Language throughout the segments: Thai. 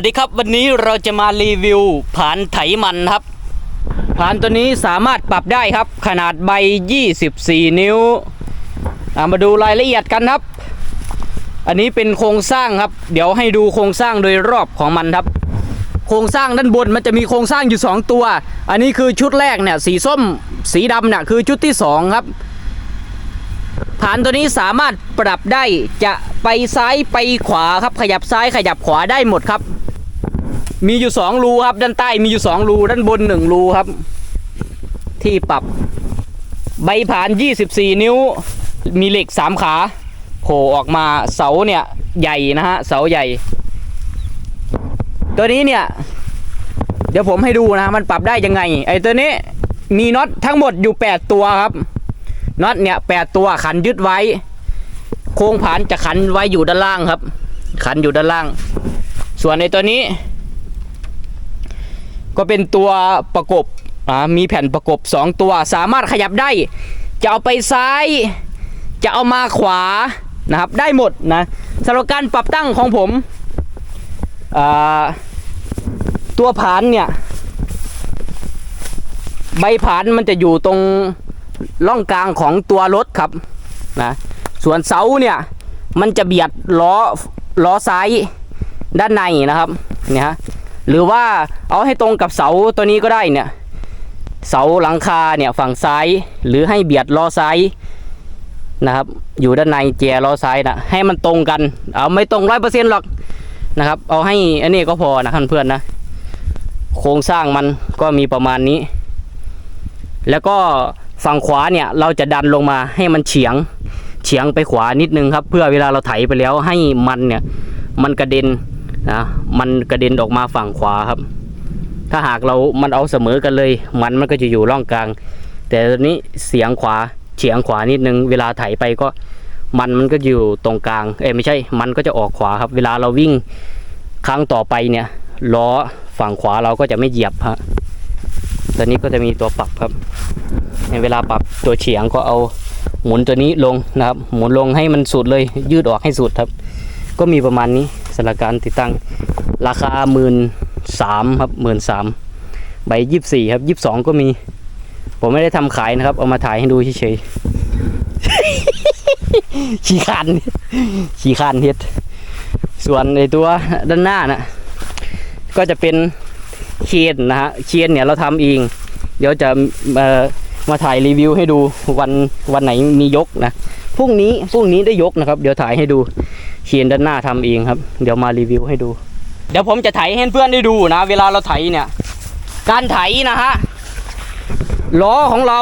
วัสดีครับวันนี้เราจะมารีวิวผานไถมันครับผานตัวนี้สามารถปรับได้ครับ ขนาดใบ 24 นิ้วอ่ามาดูรายละเอียดกันครับ อันนี้เป็นโครงสร้างครับ เดี๋ยวให้ดูโครงสร้างโดยรอบของมันครับ โครงสร้างด้านบนมันจะมีโครงสร้างอยู่ 2 ตัว อันนี้คือชุดแรกเนี่ยสีส้มสีดำเนี่ยคือชุดที่ 2 ครับฐานตัวนี้สามารถปรับได้จะไปซ้ายไปขวาครับขยับซ้ายขยับขวาได้หมดครับ มีอยู่2รูครับ ด้านใต้มีอยู่2รูด้านบน1รูครับ ที่ปรับ ใบผาน24นิ้ว มีเหล็ก3ขาโผล่ออกมาเสาเนี่ย ใหญ่นะฮะเสาใหญ่ ตัวนี้เนี่ย เดี๋ยวผมให้ดูนะมันปรับได้ยังไง ไอ้ตัวนี้มีน็อตทั้งหมดอยู่8ตัวครับน็อตเนี่ยแปดตัวขันยึดไว้ โครงผานจะขันไว้อยู่ด้านล่างครับ ขันอยู่ด้านล่าง ส่วนในตัวนี้ ก็เป็นตัวประกบอ่ามีแผ่นประกบ 2 ตัว สามารถขยับได้ จะเอาไปซ้าย จะเอามาขวานะครับได้หมดนะสำหรับการปรับตั้งของผมอ่าตัวผานเนี่ยใบผานมันจะอยู่ตรงล่องกลางของตัวรถครับนะส่วนเสาเนี่ยมันจะเบียดล้อล้อซ้ายด้านในนะครับเนี่ยฮะ หรือว่าเอาให้ตรงกับเสาตัวนี้ก็ได้เนี่ยเสาหลังคาเนี่ยฝั่งซ้ายหรือให้เบียดล้อซ้ายนะครับ อยู่ด้านในแจล้อซ้ายนะให้มันตรงกัน เอาไม่ตรงร้อยเปอร์เซ็นต์หรอกนะครับ เอาให้อันนี้ก็พอนะเพื่อนๆนะ โครงสร้างมันก็มีประมาณนี้ แล้วก็ฝั่งขวาเนี่ยเราจะดันลงมาให้มันเฉียงเฉียงไปขวานิดนึงครับ เพื่อเวลาเราไถไปแล้วให้มันเนี่ยมันกระเด็น นะมันกระเด็นออกมาฝั่งขวาครับ ถ้าหากเรามันเอาเสมอกันเลย มันมันก็จะอยู่ร่องกลาง แต่ตอนนี้เสียงขวาเฉียงขวานิดนึงเวลาไถไปก็มันมันก็อยู่ตรงกลาง เอ้ยไม่ใช่ มันก็จะออกขวาครับ เวลาเราวิ่งครั้งต่อไปเนี่ยล้อฝั่งขวาเราก็จะไม่เหยียบฮะตอนนี้ก็จะมีตัวปรับครับ ในเวลาปรับตัวเฉียงก็เอาหมุนตัวนี้ลงนะครับ หมุนลงให้มันสุดเลยยืดออกให้สุดครับ ก็มีประมาณนี้ สำหรับการติดตั้งราคาหมื่นสามครับหมื่นสามใบยี่สี่ครับยี่สองก็มี ผมไม่ได้ทำขายนะครับ เอามาถ่ายให้ดูเฉยๆขี้คันขี้คันเฮ็ด ส่วนในตัวด้านหน้านะก็จะเป็นเคียนนะฮะเคียนเนี่ยเราทำเอง เดี๋ยวจะเอ่อมาถ่ายรีวิวให้ดูวันวันไหนมียกนะพรุ่งนี้พรุ่งนี้ได้ยกนะครับ เดี๋ยวถ่ายให้ดู เคียนด้านหน้าทำเองครับ เดี๋ยวมารีวิวให้ดู เดี๋ยวผมจะไถให้เพื่อนได้ดูนะ เวลาเราไถเนี่ย การไถนะฮะล้อของเรา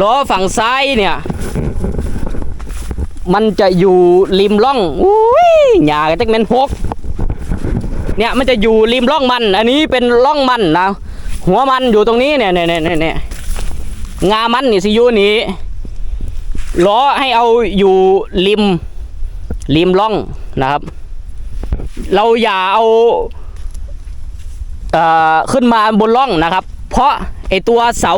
ล้อฝั่งซ้ายเนี่ย มันจะอยู่ริมร่องอุ้ยหญ้าก็จะเป็นพกเนี่ยมันจะอยู่ริมร่องมัน อันนี้เป็นร่องมันนะหัวมันอยู่ตรงนี้เนี่ยเนี่ยเนี่ยเนี่ยงามันนี่สิยูนี้ล้อให้เอาอยู่ริม ริมร่องนะครับ เราอย่าเอาเอ่อขึ้นมาบนร่องนะครับ เพราะไอตัวเสา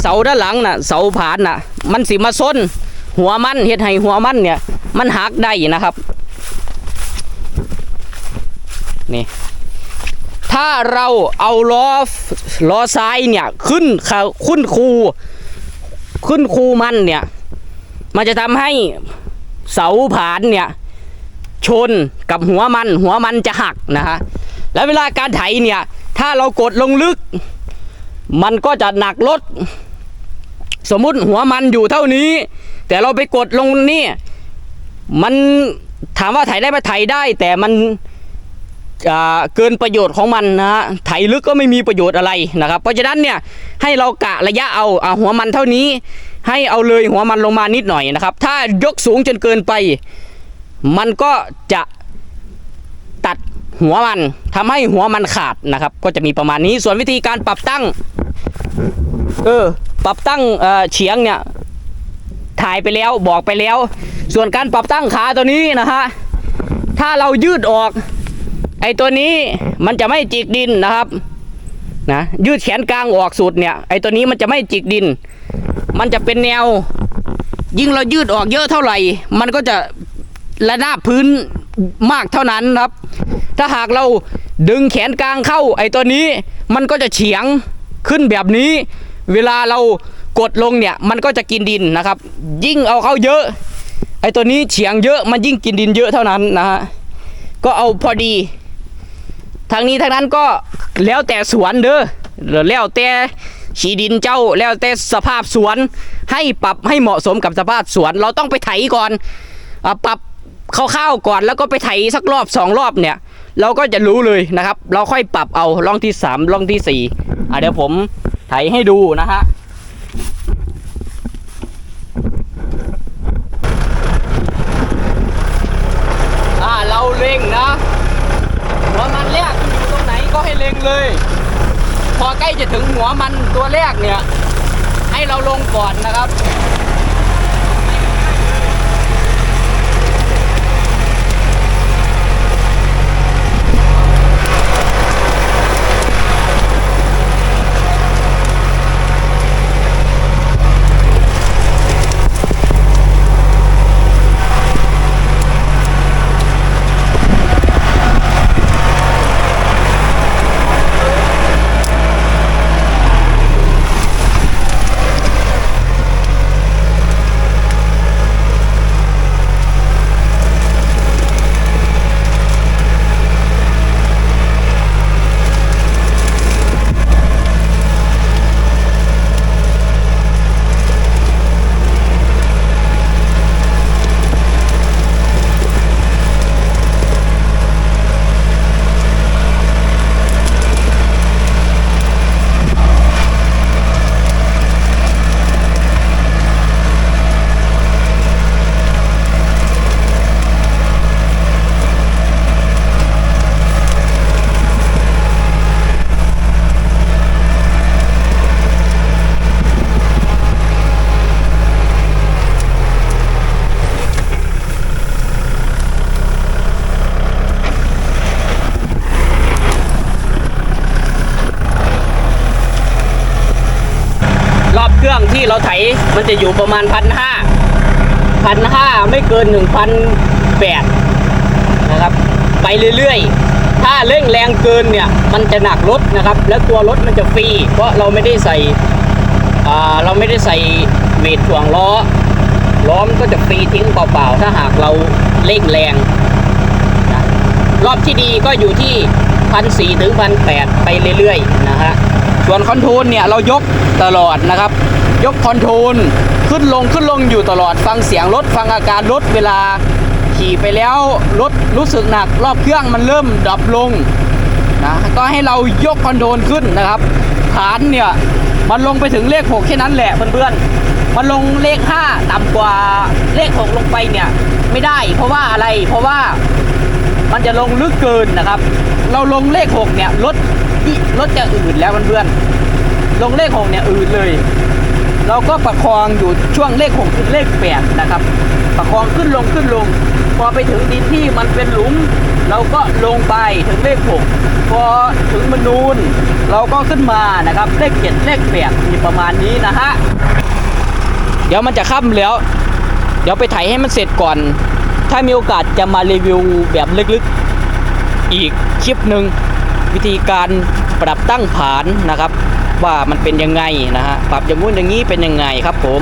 เสาด้านหลังน่ะเสาผานน่ะ มันสิมาส้น หัวมันเฮ็ดให้หัวมันเนี่ย มันหักได้นะครับ นี่ ถ้าเราเอาล้อล้อซ้ายเนี่ยขึ้นขาขึ้นคู ขึ้นคูมันเนี่ย มันจะทำให้ เสาผานเนี่ยชนกับหัวมันหัวมันจะหักนะฮะแล้วเวลาการไถเนี่ยถ้าเรากดลงลึก มันก็จะหนักรถสมมุติหัวมันอยู่เท่านี้ แต่เราไปกดลงนี่มันถามว่าไถได้ไหมไถได้ แต่มันเกินประโยชน์ของมันนะฮะไถลึกก็ไม่มีประโยชน์อะไรนะครับ เพราะฉะนั้นเนี่ยให้เรากะระยะเอาอ่าหัวมันเท่านี้ ให้เอาเลยหัวมันลงมานิดหน่อยนะครับ ถ้ายกสูงจนเกินไป มันก็จะตัดหัวมันทำให้หัวมันขาดนะครับ ก็จะมีประมาณนี้ส่วนวิธีการปรับตั้งเออปรับตั้งเอ่อเฉียงเนี่ยถ่ายไปแล้วบอกไปแล้ว ส่วนการปรับตั้งขาตัวนี้นะฮะถ้าเรายืดออกไอ้ตัวนี้มันจะไม่จิกดินนะครับนะยืดแขนกลางออกสุดเนี่ยไอ้ตัวนี้มันจะไม่จิกดิน มันจะเป็นแนว ยิ่งเรายืดออกเยอะเท่าไหร่ มันก็จะระนาบพื้นมากเท่านั้นครับ ถ้าหากเราดึงแขนกลางเข้าไอ้ตัวนี้ มันก็จะเฉียงขึ้นแบบนี้ เวลาเรากดลงเนี่ย มันก็จะกินดินนะครับ ยิ่งเอาเข้าเยอะ ไอ้ตัวนี้เฉียงเยอะมันยิ่งกินดินเยอะเท่านั้นนะฮะก็เอาพอดีทางนี้ทางนั้นก็แล้วแต่สวนเด้อหรือแล้วแต่ ฉีดินเจ้าแล้วแต่สภาพสวน ให้ปรับให้เหมาะสมกับสภาพสวน เราต้องไปไถก่อนอปรับคร่าวๆก่อนแล้วก็ไปไถสักรอบสองรอบเนี่ย เราก็จะรู้เลยนะครับ เราค่อยปรับเอาร่องที่สามร่องที่สี่อะเดี๋ยวผมไถให้ดูนะฮะอ่าเราเล็งนะหัวมันแรกอยู่ตรงไหนก็ให้เล็งเลย ใกล้จะถึงหัวมันตัวแรกเนี่ย ให้เราลงก่อนนะครับ งที่เราไถมันจะอยู่ประมาณพันห้าพันห้าไม่เกินหนึ่งพันแปดนะครับ ไปเรื่อยๆ ถ้าเร่งแรงเกินเนี่ย มันจะหนักรถนะครับ แล้วตัวรถมันจะฟรีเพราะเราไม่ได้ใส่เราไม่ได้ใส่เวทถ่วงล้อ ล้อมก็จะฟรีทิ้งเปล่าๆ ถ้าหากเราเร่งแรงนะรอบที่ดีก็อยู่ที่พันสี่ถึงพันแปดไปเรื่อยๆนะฮะส่วนคอนโทรลเนี่ยเรายกตลอดนะครับ ยกคอนโทรลขึ้นลงขึ้นลงอยู่ตลอดฟังเสียงรถฟังอาการรถเวลาขี่ไปแล้วรถรู้สึกหนัก รอบเครื่องมันเริ่มดรอปลงนะก็ให้เรายกคอนโทรลขึ้นนะครับฐานเนี่ยมันลงไปถึงเลข 6 แค่นั้นแหละเพื่อนๆ มันลงเลข 5 ต่ำกว่าเลข 6 ลงไปเนี่ยไม่ได้ เพราะว่าอะไรเพราะว่ามันจะลงลึกเกินนะครับ เราลงเลขหกเนี่ยรถรถจะอืดแล้วเพื่อนๆลงเลขหกเนี่ยอืดเลย เราก็ประคองอยู่ช่วงเลขหกถึงเลขแปดนะครับ ประคองขึ้นลงขึ้นลง พอไปถึงดินที่มันเป็นหลุม เราก็ลงไปถึงเลขหกพอถึงมนูนเราก็ขึ้นมานะครับเลขเจ็ดเลขแปดมีประมาณนี้นะฮะเดี๋ยวมันจะค่ำแล้ว เดี๋ยวไปไถให้มันเสร็จก่อน ถ้ามีโอกาสจะมารีวิวแบบลึกๆ อีกคลิปหนึ่งวิธีการปรับตั้งผานนะครับ ว่ามันเป็นยังไงนะฮะปรับอย่างงู้นอย่างนี้เป็นยังไงครับผม